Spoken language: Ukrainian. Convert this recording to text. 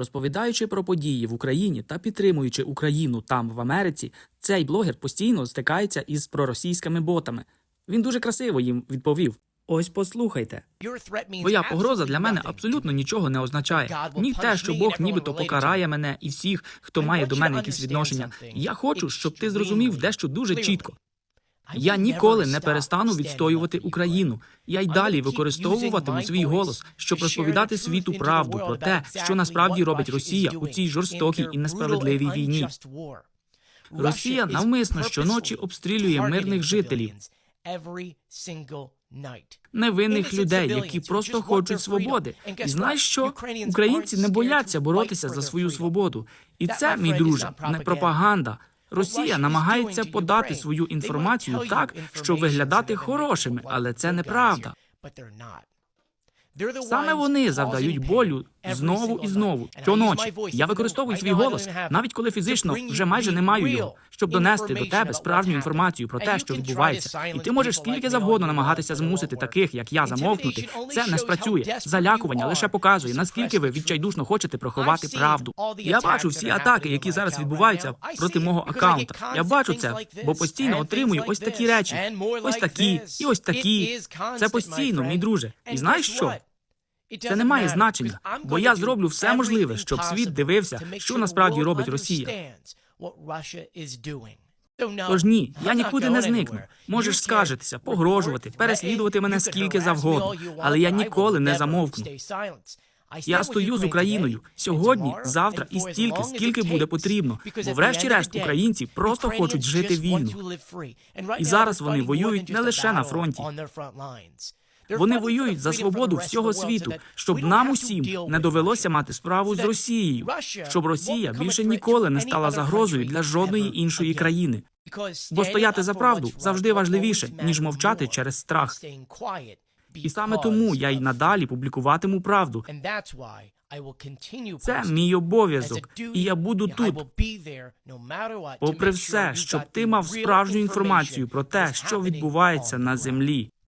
Розповідаючи про події в Україні та підтримуючи Україну там в Америці, цей блогер постійно стикається із проросійськими ботами. Він дуже красиво їм відповів. Ось послухайте. Твоя погроза для мене абсолютно нічого не означає. Ні те, що Бог нібито покарає мене і всіх, хто має до мене якісь відношення. Я хочу, щоб ти зрозумів дещо дуже чітко. Я ніколи не перестану відстоювати Україну. Я й далі використовуватиму свій голос, щоб розповідати світу правду про те, що насправді робить Росія у цій жорстокій і несправедливій війні. Росія навмисно щоночі обстрілює мирних жителів, невинних людей, які просто хочуть свободи. І знаєш що? Українці не бояться боротися за свою свободу. І це, мій друже, не пропаганда. Росія намагається подати свою інформацію так, щоб виглядати хорошими, але це неправда. Саме вони завдають болю знову і знову. Щоночі я використовую свій голос, навіть коли фізично вже майже не маю його, щоб донести до тебе справжню інформацію про те, що відбувається. І ти можеш скільки завгодно намагатися змусити таких, як я, замовкнути. Це не спрацює. Залякування лише показує, наскільки ви відчайдушно хочете приховати правду. Я бачу всі атаки, які зараз відбуваються проти мого аккаунта. Я бачу це, бо постійно отримую ось такі речі, ось такі і ось такі. Це постійно, мій друже. І знаєш що? Це не має значення, бо я зроблю все можливе, щоб світ дивився, що насправді робить Росія. Тож ні, я нікуди не зникну. Можеш скаржитися, погрожувати, переслідувати мене скільки завгодно, але я ніколи не замовкну. Я стою з Україною сьогодні, завтра і стільки, скільки буде потрібно. Бо, врешті-решт, українці просто хочуть жити вільно. І зараз вони воюють не лише на фронті. Вони воюють за свободу всього світу, щоб нам усім не довелося мати справу з Росією, щоб Росія більше ніколи не стала загрозою для жодної іншої країни. Бо стояти за правду завжди важливіше, ніж мовчати через страх. І саме тому я й надалі публікуватиму правду. Це мій обов'язок, і я буду тут, попри все, щоб ти мав справжню інформацію про те, що відбувається на землі.